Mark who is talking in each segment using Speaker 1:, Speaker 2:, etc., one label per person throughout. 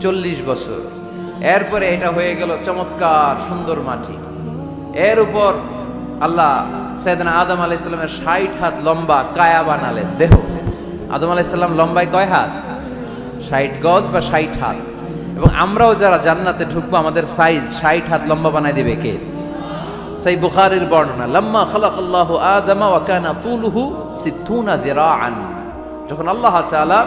Speaker 1: চল্লিশ বছর। এরপরে এটা হয়ে গেল চমৎকার সুন্দর মাটি। এর উপর আল্লাহ সৈয়দনা আদম আলাইহিস সালামের ষাট হাত লম্বা কায়া বানালেন। দেহ। আদম আলাইহিস সালাম লম্বায় কয় হাত? ষাট গজ বা ষাট হাত। এবং আমরাও যারা জান্নাতে ঢুকবো, আমাদের সাইজ ষাট হাত লম্বা বানাই দিবে কে? সেই বুখারের বর্ণনা, লাম্মা খালাকাল্লাহু আদামা ওয়া কানা তুলুহু সিত্তুনা জিরাআন যখন আল্লাহ তাআলা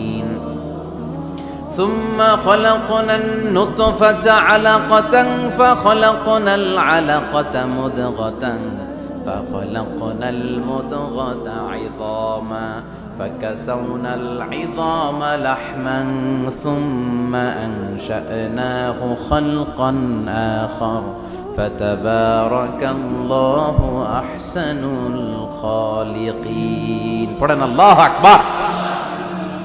Speaker 1: ثم خلقنا النطفة علقة فخلقنا العلقة مدغة فخلقنا المدغة عظاما فكسونا العظام لحما ثم أنشأناه خلقا آخر. فتبارك الله أحسن الخالقين. قرآن الله أكبر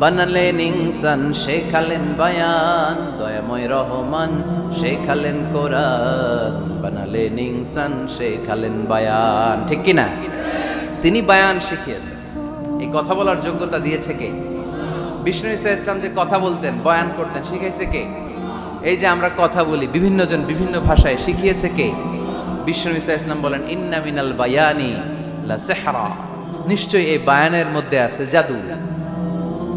Speaker 1: বানালেন ইনসান শেখালেন বায়ান, দয়াময় রহমান, শেখালেন কোরআন। বানালেন ইনসান শেখালেন বায়ান। ঠিক কি না তিনি বায়ান শিখিয়েছেন। এই কথা বলার যোগ্যতা দিয়েছে কে? বিষ্ণু ইসা ইসলাম যে কথা বলতেন, বয়ান করতেন, শিখাইছে কে? এই যে আমরা কথা বলি, বিভিন্ন জন বিভিন্ন ভাষায়, শিখিয়েছে কে? বিষ্ণু ইসা ইসলাম বলেন, ইন্না মিনাল বায়ানি লা সেহরা। নিশ্চয়ই এই বায়ানের মধ্যে আছে জাদু।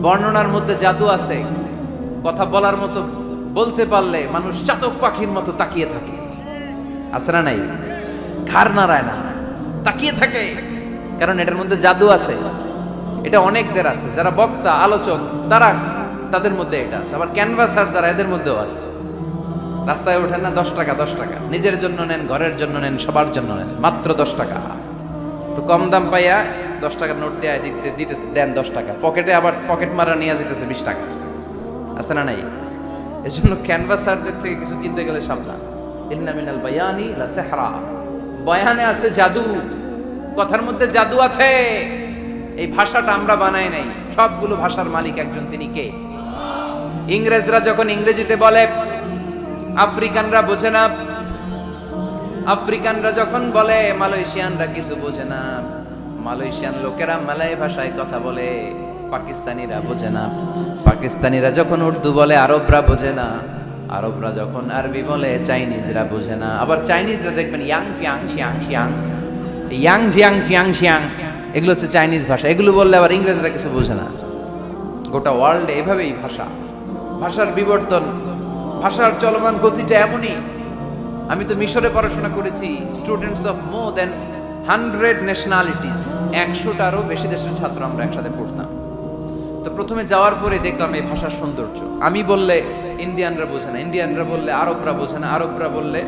Speaker 1: বর্ণনার মধ্যে জাদু আছে। কথা বলার মতো বলতে পারলে মানুষ চাতক পাখির মতো তাকিয়ে থাকে। আছে না নাই? ঘাড় নাড়ায় না। তাকিয়ে থাকে। কারণ এটার মধ্যে জাদু আছে। এটা অনেকদের আছে। যারা বক্তা, আলোচক, তারা তাদের মধ্যে এটা আছে। আবার ক্যানভাসার যারা এদের মধ্যেও আছে। রাস্তায় ওঠেন না, দশ টাকা দশ টাকা। নিজের জন্য নেন, ঘরের জন্য নেন, সবার জন্য নেন। মাত্র দশ টাকা। তো কম দাম পাইয়া দশ টাকার নোট দেয়া দিতে দিতেছে, দেন দশ টাকা। পকেটে আবার পকেট মারা নিয়ে যেতেছে বিশ টাকা। আছে না নাই? এই জন্য ক্যানভাসারদের থেকে কিছু কিনতে গেলে সাবধান। ইন্না মিনাল বায়ানি বয়ানে আছে জাদু। কথার মধ্যে জাদু আছে। এই ভাষাটা আমরা বানাই নাই। সবগুলো ভাষার মালিক একজন, তিনি কে? ইংরেজরা যখন ইংরেজিতে বলে, আফ্রিকানরা বোঝে না। আফ্রিকানরা যখন বলে, মালয়েশিয়ানরা কিছু বোঝে না। মালয়েশিয়ান লোকেরা মালয় ভাষায় কথা বলে, পাকিস্তানিরা বোঝে না। পাকিস্তানিরা যখন উর্দু বলে, আরবরা বোঝে না। আরবরা যখন আরবি বলে, চাইনিজরা বোঝে না। আবার চাইনিজরা দেখবেন, Yang, Fiang, Shiang Shiang. Yang Jiang Fiang, Shiang, এগুলো হচ্ছে চাইনিজ ভাষা। এগুলো বললে আবার ইংরেজরা কিছু বোঝে না। গোটা ওয়ার্ল্ডে এভাবেই ভাষা। ভাষার বিবর্তন, ভাষার চলমান গতিটা এমনই। আমি তো মিশরে পড়াশোনা করেছি। Students of more than hundred nationalities একশোটারও বেশি দেশের ছাত্র আমরা একসাথে পড়তাম। তো প্রথমে যাওয়ার পরে দেখলাম এই ভাষার সৌন্দর্য। আমি বললে ইন্ডিয়ানরা বোঝে না, ইন্ডিয়ানরা বললে আরবরা বোঝে না, আরবরা বললে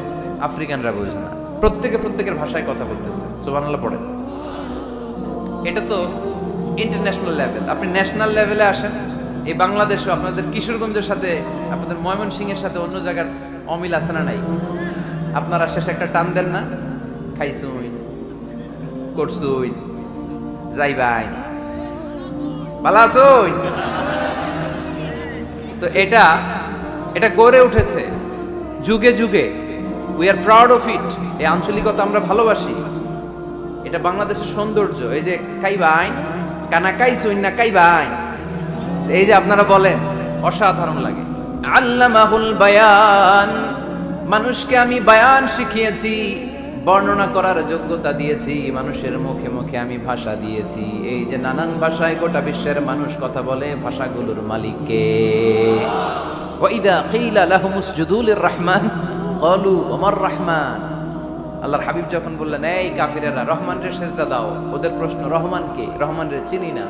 Speaker 1: আফ্রিকানরা বোঝে না। প্রত্যেকে প্রত্যেকের ভাষায় কথা বলতেছে, সুবহানাল্লাহ পড়েন। এটা তো ইন্টারন্যাশনাল লেভেল আপনি ন্যাশনাল লেভেলে আসেন, এই বাংলাদেশও আপনাদের কিশোরগঞ্জের সাথে, আপনাদের ময়মনসিংহের সাথে অন্য জায়গার অমিল আছে না নাই? আপনারা শেষে একটা টান দেন না খাইছুই করছুই? যাইবাই ভালো আছুই? তো এটা এটা গড়ে উঠেছে। যুগে যুগে we are proud of it এই আঞ্চলিকতা আমরা ভালোবাসি। এটা বাংলাদেশের সৌন্দর্য। এই যে কাইবাই কানা কাই কাইছুই না কাইবাই এই যে আপনারা বলেন, অসাধারণ লাগে। আল্লামাহুল বায়ান, মানুষকে আমি বায়ান শিখিয়েছি। বর্ণনা করার যোগ্যতা দিয়েছি, মানুষের মুখে মুখে আমি ভাষা দিয়েছি। এই যে নানান ভাষায় গোটা বিশ্বের মানুষ কথা বলে, ভাষাগুলোর মালিককে। ওয়াইদা কিলা লাহুমুস জুদুলির রহমান কলু ওমর রহমান? আল্লাহর হাবিব যখন বললেন, এই কাফিরেরা রহমান রে সেজদা দাও, ওদের প্রশ্ন, রহমান কে? চিনি না?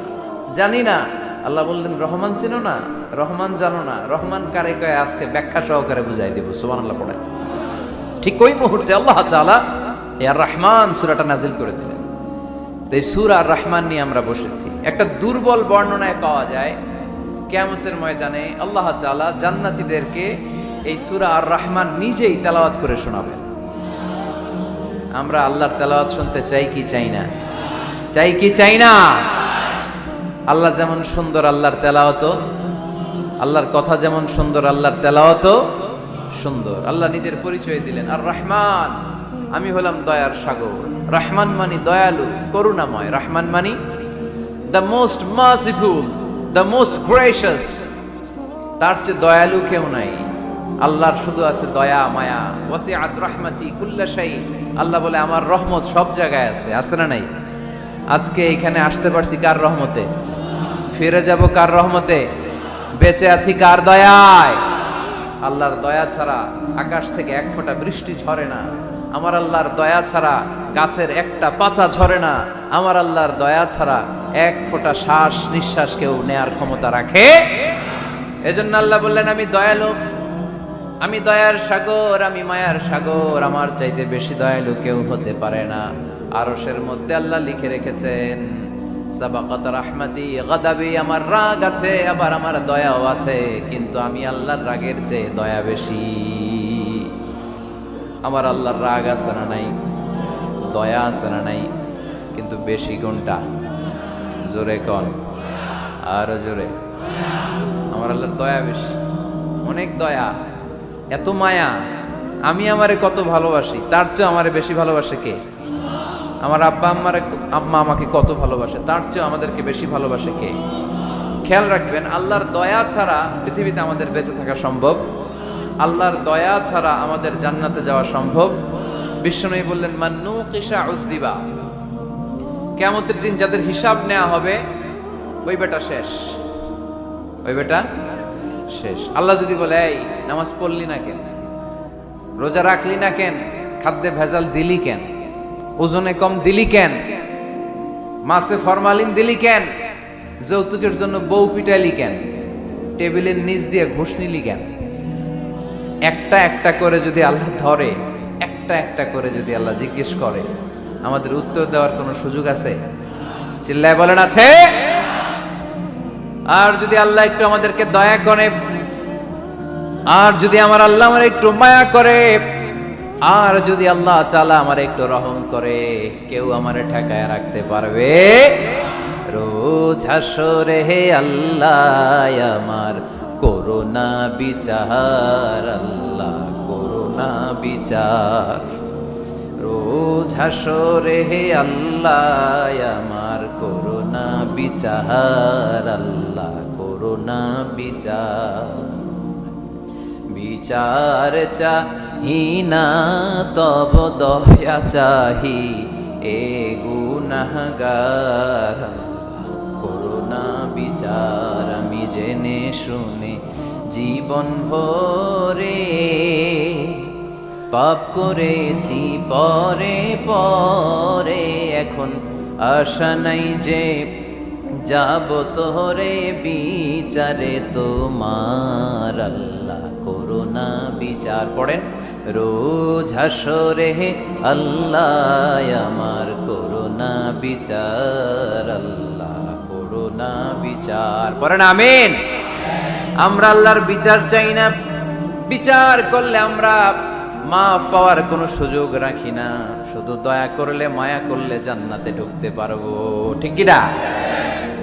Speaker 1: জানি না। আল্লাহ বললেন, রহমান চিনো না? রহমান জানো না? রহমান কারে কয়ে? আজকে ব্যাখ্যা সহকারে বুঝাই দেব। সুবহানাল্লাহ পড়ে ঠিক ওই মুহূর্তে আল্লাহ তাআলা ইয়ার রহমান সূরাটা নাজিল করে দিলেন। তো এই সূরা আর রহমান নিয়ে আমরা বসেছি। একটা দুর্বল বর্ণনায় পাওয়া যায়, কিয়ামতের ময়দানে আল্লাহ তাআলা জান্নাতীদেরকে এই সুরা আর রহমান নিজেই তেলাওয়াত করে শোনাবেন। আমরা আল্লাহর তেলাওয়াত শুনতে চাই কি চাই না? চাই কি চাই না? আল্লাহ যেমন সুন্দর আল্লাহর তেলাওয়াত আল্লাহর কথা যেমন সুন্দর, আল্লাহর তেলাওয়াত সুন্দর। আল্লাহ নিজের পরিচয় দিলেন, আর রহমান আমি হলাম দয়ার সাগর। রহমান মানি দয়ালু, করুণাময়। রহমান মানি the most merciful the most gracious তার চেয়ে দয়ালু কেউ নাই। আল্লাহর শুধু আছে দয়া, মায়া। ওয়াসিআত রাহমাতি কুল্লা শাই আল্লাহ বলে, আমার রহমত সব জায়গায় আছে। আছে না নাই? আজকে এখানে আসতে পারছি কার রহমতে? ফিরে যাব কার রহমতে? বেঁচে আছি কার দয়ায়? আল্লাহর দয়া ছাড়া আকাশ থেকে এক ফোঁটা বৃষ্টি ঝরে না। আমার আল্লাহর দয়া ছাড়া গাছের একটা পাতা ঝরে না। আমার আল্লাহর দয়া ছাড়া এক ফোঁটা শ্বাস নিঃশ্বাস কেউ নেয়ার ক্ষমতা রাখে। এজন্য আল্লাহ বললেন, আমি দয়ালু। আমি দয়ার সাগর, আমি মায়ার সাগর। আমার চাইতে বেশি দয়ালু কেউ হতে পারে না। আরসের মধ্যে আল্লাহ লিখে রেখেছেন আমার রাগ আছে, আবার আমার দয়াও আছে। কিন্তু আমি আল্লাহর রাগের চেয়ে দয়া বেশি। আমার আল্লাহর রাগ আছে না নাই? দয়া আছে না নাই? কিন্তু বেশি কোনটা? জোরে কন? আরও জোরে। আমার আল্লাহর দয়া বেশি। অনেক দয়া। এত মায়া। আমি আমারে কত ভালোবাসি। তার চেয়ে আমারে বেশি ভালোবাসে কে? আমার আব্বা আম্মারে আম্মা আমাকে কত ভালোবাসে। তার চেয়ে আমাদেরকে বেশি ভালোবাসে কে? খেয়াল রাখবেন, আল্লাহর দয়া ছাড়া পৃথিবীতে আমাদের বেঁচে থাকা সম্ভব আল্লাহর দয়া ছাড়া আমাদের জান্নাতে যাওয়া সম্ভব। বিশ্বনবী বললেন মান্নু কিসা উদ্দিবা কেমতের দিন যাদের হিসাব নেওয়া হবে, ওই বেটা শেষ। ওই বেটা শেষ। আল্লাহ যদি বলে, এই, নামাজ পড়লি না কেন? রোজা রাখলি না কেন? খাদ্যে ভেজাল দিলি কেন? ওজনে কম দিলি কেন? মাছে ফরমালিন দিলি কেন? যৌতুকের জন্য বউ পিটাইলি কেন? টেবিলের নিচ দিয়ে ঘুষ নিলি কেন? একটা একটা করে যদি আল্লাহ ধরে, একটা একটা করে যদি আল্লাহ জিজ্ঞেস করে, আমাদের উত্তর দেওয়ার কোনো সুযোগ আছে? চিল্লায় বলেন, আছে। আর যদি আল্লাহ একটু আমাদেরকে দয়া করে, আর যদি আমার আল্লাহ আমার একটু মায়া করে, আর যদি আল্লাহ চালা আমার একটু রহম করে, কেউ আমার ঠেকায় রাখতে পারবে? রোজ হাসরে হে আল্লাহ, আমার করোনা বিচার, আল্লাহ বিচার। রোজ হাসরে হে আল্লাহ, আমার করোনা বিচার, আল্লাহ করোনা বিচার। বিচার চাহি না, তব দয়া চাহি, এ গুনাহগার। করোনা বিচার, আমি জেনে শুনে জীবন ভরে পাপ করেছি পরে পরে। এখন আশা নাই যে যাব তোরে বিচারে তোমার আল্লাহ। করোনা বিচার। পড়েন, রোজ হাসরে আল্লাহ, আমার করোনা বিচার, আল্লাহ। করোনা বিচার। পড়েন, আমিন। আমরা আল্লাহর বিচার চাই না। বিচার করলে আমরা মাফ পাওয়ার কোনো সুযোগ রাখি না। শুধু দয়া করলে, মায়া করলে জান্নাতে ঢুকতে পারব। ঠিক কিনা?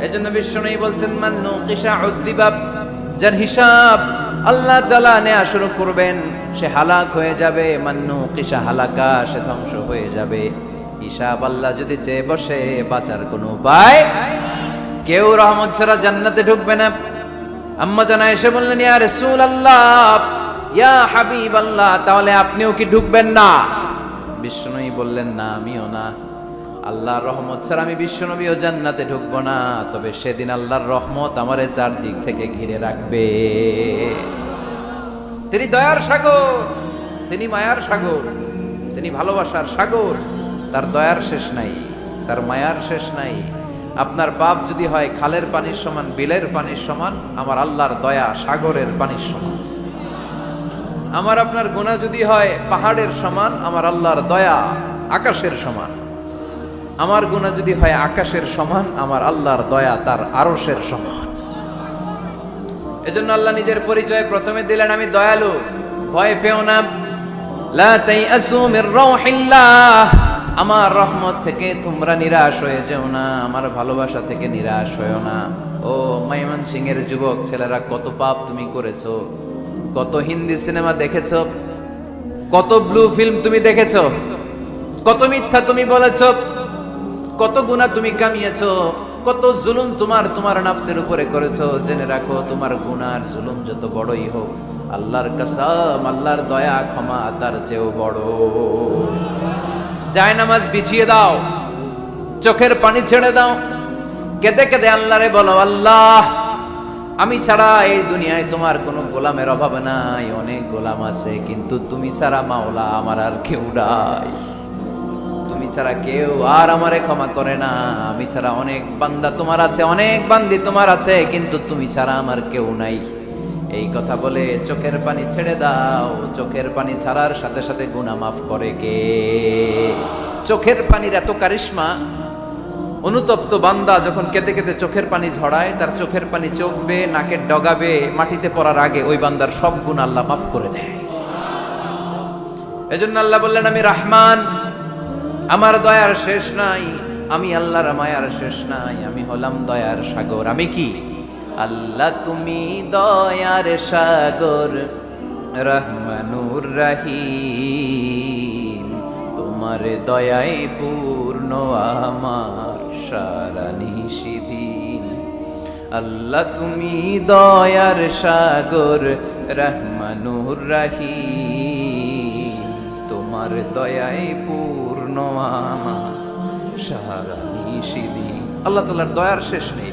Speaker 1: এই জন্য বিষ্ণু বলছেন মান্নু কিসা উদ্দিবাব। যার হিসাব আল্লাহ তালা নেয়া শুরু করবেন, সে হালাক হয়ে যাবে। মান্নু কিসা হালাকা, সে ধ্বংস হয়ে যাবে। হিসাব আল্লাহ যদি চেয়ে বসে, বাঁচার কোনো উপায় কেউ রহমত ছাড়া জান্নাতে ঢুকবে না। আম্মা জানা এসে বললেন, ইয়া রাসূল আল্লাহ ইয়া হাবিব আল্লাহ তাহলে আপনিও কি ঢুকবেন না? বিষ্ণুই বললেন, না, আমিও না। আল্লাহর রহমত ছাড়া আমি বিশ্বনবীও জান্নাতে ঢুকবো না। তবে সেদিন আল্লাহর রহমত আমারে চারদিক থেকে ঘিরে রাখবে। তিনি দয়ার সাগর, তিনি মায়ার সাগর, তিনি ভালোবাসার সাগর। তার দয়ার শেষ নাই, তার মায়ার শেষ নাই। আপনার পাপ যদি হয় খালের পানির সমান, বিলের পানির সমান, আমার আল্লাহর দয়া সাগরের পানির সমান। আমার আপনার গোনা যদি হয় পাহাড়ের সমান, আমার আল্লাহর দয়া আকাশের সমান। আমার গুণা যদি হয় আকাশের সমান, আমার আল্লাহর দয়া তার আরশের সমান। এজন্য আল্লাহ নিজের পরিচয় প্রথমে দিলেন, আমি দয়ালু, ভয় পেও না। লা তাইআসু মির রাউহিল্লাহ। আমার রহমত থেকে তোমরা নিরাশ হয়ে যেও না, আমার ভালোবাসা থেকে নিরাশ হয়েও না। ও মাইমান সিং এর যুবক, ছেলেরা, কত পাপ তুমি করেছ, কত হিন্দি সিনেমা দেখেছ, কত ব্লু ফিল্ম তুমি দেখেছ, কত মিথ্যা তুমি বলেছ, কত গুণা তুমি কামিয়েছ, কত জুলুম তোমার তোমার নাফসের উপরে করেছ। জেনে রাখো, তোমার গুনার জুলুম যত বড়ই হোক, আল্লাহর কাসাম, আল্লাহর দয়া, ক্ষমা তার চেয়েও বড়। যায় নামাজ বিছিয়ে দাও। চোখের পানি ছেড়ে দাও। কেঁদে কেঁদে আল্লাহরে বলো, আল্লাহ, আমি ছাড়া এই দুনিয়ায় তোমার কোনো গোলামের অভাব নাই। অনেক গোলাম আছে, কিন্তু তুমি ছাড়া মাওলা আমার আর কেউ নাই। তুমি ছাড়া কেউ আর আমারে ক্ষমা করে না। আমি ছাড়া অনেক বান্দা তোমার আছে, অনেক বান্দি তোমার আছে, কিন্তু তুমি ছাড়া আমার কেউ নাই। এই কথা বলে চোখের পানি ছেড়ে দাও। চোখের পানি ছাড়ার সাথে সাথে গুনাহ মাফ করে কে? চোখের পানির এত কারিশমা। অনুতপ্ত বান্দা যখন কেঁদে কেঁদে চোখের পানি ঝড়ায়, তার চোখের পানি চোখবে নাকের ডগাবে, মাটিতে পড়ার আগে ওই বান্দার সব গুণ আল্লাহ মাফ করে দেয়। এজন্য আল্লাহ বললেন, আমি রহমান, আমার দয়ার শেষ নাই। আমি আল্লাহর মায়ার শেষ নাই। আমি হলাম দয়ার সাগর। আমি কি? আল্লাহ তুমি দয়ার সাগর, রহমানুর রাহিম। তোমার দয়ায় পূর্ণ আমার সারা নিশিদিন। আল্লাহ তুমি দয়ার সাগর, রহমানুর রাহিম। তোমার দয়ায় পূর্ণ আমার সারা নিশিদিন। আল্লাহ তালার দয়ার শেষ নেই।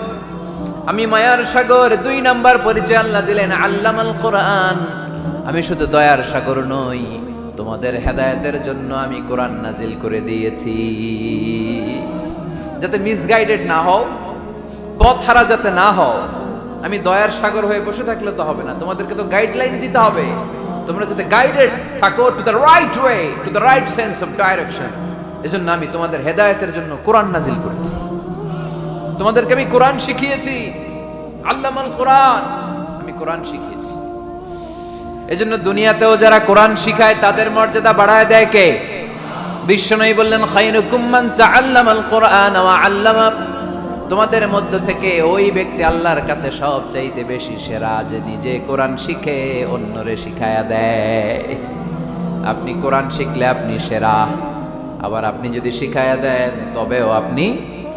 Speaker 1: আমি মায়ার সাগর, দুই নাম্বার পরিচয় আল্লাহ দিলেন, আল্লামাল কোরআন। আমি শুধু দয়ার সাগর নই, তোমাদের হেদায়তের জন্য আমি কোরআন নাজিল করে দিয়েছি। যাতে মিসগাইডেড না হও পথ হারা যাতে না হও, আমি দয়ার সাগর হয়ে বসে থাকলে তো হবে না, তোমাদেরকে তো গাইডলাইন দিতে হবে। তোমরা যাতে গাইডেড থাকো to the right way to the right sense of direction এজন্য আমি তোমাদের হেদায়তের জন্য কোরআন নাজিল করেছি। তোমাদেরকে আমি কোরআন শিখিয়েছি। আল্লামাল কোরআন। আমি কোরআন শিখিয়েছি। এজন্য দুনিয়াতেও যারা কোরআন শিখায়, তাদের মর্যাদা বাড়ায় দেয় কে? বিশ্বনবী বললেন, খাইরুকুম মান তাআল্লামাল কোরআন ওয়া আল্লামা তোমাদের মধ্য থেকে ওই ব্যক্তি আল্লাহর কাছে সব চাইতে বেশি সেরা যে নিজে কোরআন শিখে, অন্যরে শিখায়া দেয়। আপনি কোরআন শিখলে আপনি সেরা। আবার আপনি যদি শিখায়া দেন, তবেও আপনি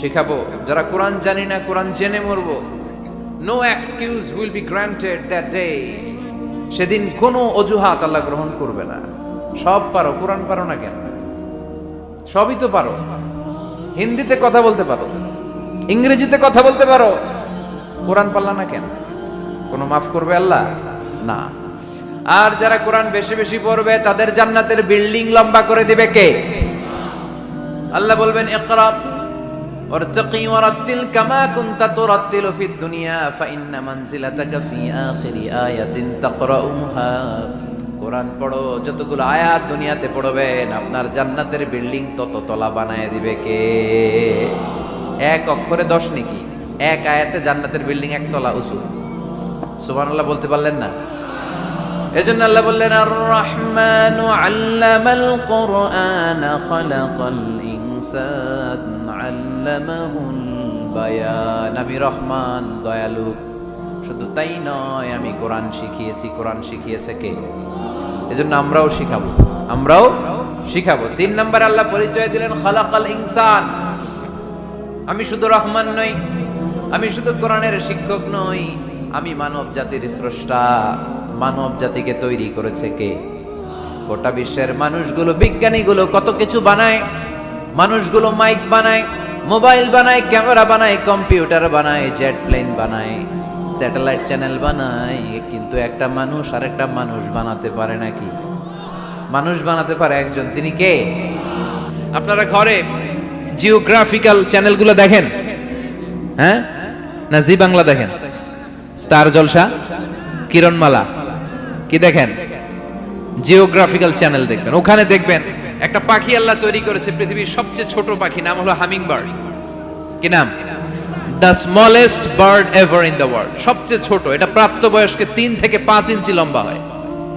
Speaker 1: শিখাবো। যারা কোরআন জানি না, কোরআন জেনে মরবো। No excuse will be granted that day সেদিন কোনো অজুহাত আল্লাহ গ্রহণ করবে না। সব পারো, কোরআন পারো না কেন? সবই তো পারো। হিন্দিতে কথা বলতে পারো। ইংরেজিতে কথা বলতে পারো। কোরআন পারলা না কেন? কোনো মাফ করবে আল্লাহ? না। আর যারা কোরআন বেশি বেশি পড়বে, তাদের জান্নাতের বিল্ডিং লম্বা করে দিবে কে? আল্লাহ বলবেন, ইকরা وارتقي ورتل كما كنت ترتل في الدنيا فإن منزلتك في آخر آية تقرأها কোরআন পড়ো যতগুলো আয়াত দুনিয়াতে পড়বেন আপনার জান্নাতের বিল্ডিং তত তলা বানায় দিবে কে এক অক্ষরে দশ নাকি এক আয়াতে জান্নাতের বিল্ডিং এক তলা উঁচু সুবহানাল্লাহ বলতে পারলেন না এজন্য আল্লাহ বললেন আর রহমানু আল্লামাল কোরআন খালাকাল ইনসান আল্লামাহুল বায়ান আমি রহমান, দয়ালু। শুধু তাই নয়, আমি কোরআন শিখিয়েছি। কোরআন শিখিয়েছে কে? এজন্য আমরাও শিখাবো। আমরাও শিখাবো। তিন নম্বর আল্লাহ পরিচয় দিলেন, খালাকাল ইনসান। আমি শুধু রহমান নই, আমি শুধু কোরআনের শিক্ষক নই, আমি মানব জাতির স্রষ্টা। মানব জাতিকে তৈরি করেছে কে? গোটা বিশ্বের মানুষগুলো, বিজ্ঞানীগুলো কত কিছু বানায়, মানুষগুলো মাইক বানায় মোবাইল বানায়, ক্যামেরা বানায়, কম্পিউটার বানায়, জেট প্লেন বানায়, স্যাটেলাইট চ্যানেল বানায়, কিন্তু একটা মানুষ আর একটা মানুষ বানাতে পারে নাকি? মানুষ বানাতে পারে একজন, তিনি কে? আপনারা ঘরে জিওগ্রাফিক্যাল চ্যানেলগুলো দেখেন? হ্যাঁ? না, জি বাংলা দেখেন। স্টার জলসা, কিরণমালা, কি দেখেন? জিওগ্রাফিক্যাল চ্যানেল দেখবেন, ওখানে দেখবেন। একটা পাখি আল্লাহ তৈরি করেছে, পৃথিবীর সবচেয়ে ছোট পাখি, নাম হলো হামিং বার্ড কি নাম? The smallest bird ever in the world সবচেয়ে ছোট, এটা প্রাপ্তবয়স্কে তিন থেকে পাঁচ ইঞ্চি লম্বা হয়।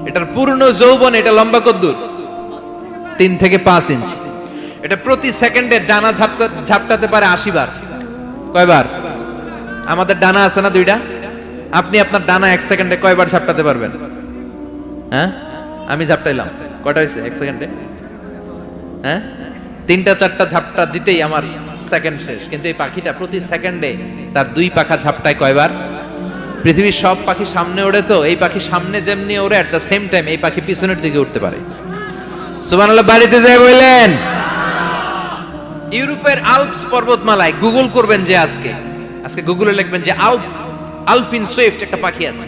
Speaker 1: এটার পূর্ণ যৌবন, এটা লম্বা কদ্দুর। তিন থেকে পাঁচ ইঞ্চি। এটা প্রতি সেকেন্ডে ডানা ঝাপটা ঝাপটাতে পারে আশি বার। কয়বার? আমাদের ডানা আছে না দুইটা? আপনি আপনার ডানা এক সেকেন্ডে কয়বার ঝাপটাতে পারবেন? হ্যাঁ? আমি ঝাপটাইলাম। কয়টা হয়েছে? এক সেকেন্ডে? হ্যাঁ? তিনটা, চারটা ঝাপটা দিতেই আমার সেকেন্ড শেষ। কিন্তু এই পাখিটা প্রতি সেকেন্ডে তার দুই পাখা ঝাপটায় কয়বার? পৃথিবীর সব পাখি সামনে ওড়ে তো, এই পাখি সামনে যেমনি ওড়ে অ্যাট দ্য সেম টাইম এই পাখি পিছনের দিকে উঠতে পারে। সুবহানাল্লাহ, বাড়িতে যায় বললেন, ইউরোপের আল্পস পর্বতমালায় গুগল করবেন যে আজকে। আজকে গুগলে লিখবেন যে আল্প আলপিন সুইফট একটা পাখি আছে।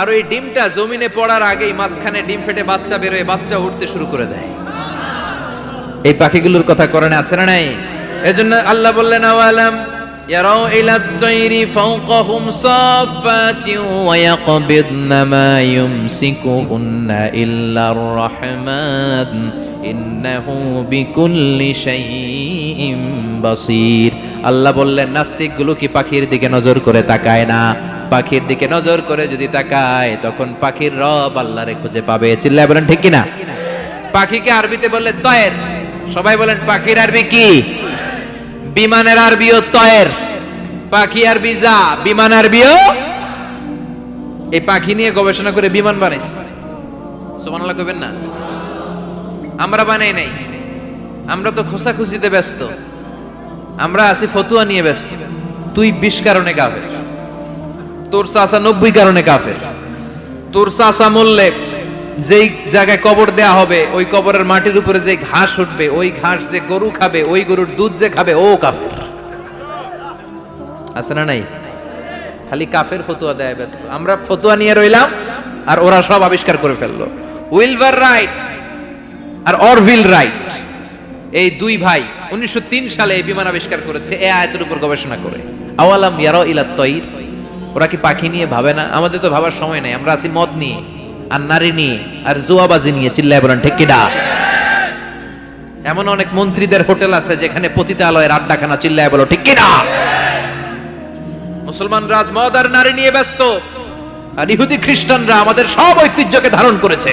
Speaker 1: আর ওই ডিমটা জমিনে পড়ার আগেই মাঝখানে ডিম ফেটে বাচ্চা বেরোয়, বাচ্চা উঠতে শুরু করে দেয়। এই পাখিগুলোর কথা কোরআনে আছে না নাই? এজন্য আল্লাহ বললেন, আওয়ালাম ইলা তাইরি ফাওকাহুম সাফাতি ওয়া ইয়াকবিদনা মা ইউমসিকুহুন্না ইল্লার রাহমান। ইন্নাহু বিকুল্লি শাইইন বাসীর। আল্লাহ বললেন, নাস্তিকগুলো কি পাখির দিকে নজর করে তাকায় না? পাখির দিকে নজর করে যদি তাকায়, তখন পাখির রব আল্লাহরে খুঁজে পাবে। চিল্লায় বলেন, ঠিক কিনা? পাখিকে আরবিতে বললে তয়ের। সবাই বলেন, পাখির আরবি কি? বিমানের আরবিও তয়ের। পাখি আরবি যা, বিমান আরবিও? এই পাখি নিয়ে গবেষণা করে বিমান বানাইছে। সুবহানাল্লাহ কইবেন না? আমরা বানাই নাই। আমরা তো খোসাখুচিতে ব্যস্ত। আমরা আছি ফতুয়া নিয়ে ব্যস্ত। তুই বিশ কারণে কাফের তোর নব্বই কারণে কাফের। তোর মরলে যেই জায়গায় কবর দেয়া হবে, ওই কবরের মাটির উপরে যে ঘাস উঠবে, ওই ঘাস যে গরু খাবে, ওই গরুর দুধ যে খাবে, ও কাফের। আছে না নাই? খালি কাফের ফতুয়া দেয় ব্যস্ত। আমরা ফতুয়া নিয়ে রইলাম আর ওরা সব আবিষ্কার করে ফেলল। উইলভার রাইট আর অরভিল রাইট, এই দুই ভাই উনিশশো তিন সালে এই বিমান আবিষ্কার করেছে, এ আয়াতের উপর গবেষণা করে। আওয়ালাম ইয়ারা ইলা তৈর? ওরা কি পাখি নিয়ে ভাবে না? আমাদের তো ভাবার সময় নাই। আমরা আছি মদ নিয়ে, আর নারী নিয়ে, আর জুয়াবাজি নিয়ে। চিল্লায় বলেন, ঠিক কিনা? এমন অনেক মন্ত্রীদের হোটেল আছে যেখানে পতিতালয়ের আড্ডাখানা চিল্লায় বলো, ঠিক কিনা? মুসলমান রাজ মদ আর নারী নিয়ে ব্যস্ত, আর ইহুদি খ্রিস্টানরা আমাদের সব ঐতিহ্যকে ধারণ করেছে।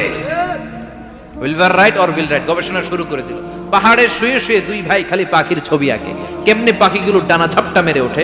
Speaker 1: উইলভার রাইট অর উইল রাইট গবেষণা শুরু করে দিল। পাহাড়ে শুয়ে শুয়ে দুই ভাই খালি পাখির ছবি আঁকে। কেমনে পাখিগুলো ডানা ঝাপটা মেরে ওঠে?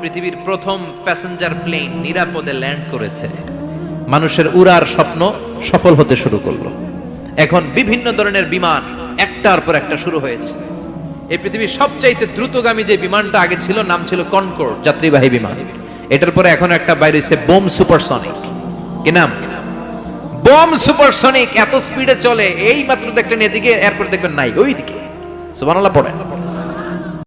Speaker 1: পৃথিবীর প্রথম প্যাসেঞ্জার প্লেন নিরাপদে ল্যান্ড করেছে। মানুষের উড়ার স্বপ্ন সফল হতে শুরু করল। এখন বিভিন্ন ধরনের বিমান একটার পর একটা শুরু হয়েছে। এই পৃথিবীর সবচাইতে দ্রুতগামী যে বিমানটা আগে ছিল, নাম ছিল কনকোর্ড যাত্রীবাহী বিমান। এটার পরে এখন একটা বাইরে হচ্ছে বোম সুপারসনিক কি নাম? বোম সুপারসনিক এত স্পিডে চলে এই মাত্র দেখলেন এদিকে, এরপর দেখবেন নাই, ওইদিকে। সুবহানাল্লাহ, পড়েন।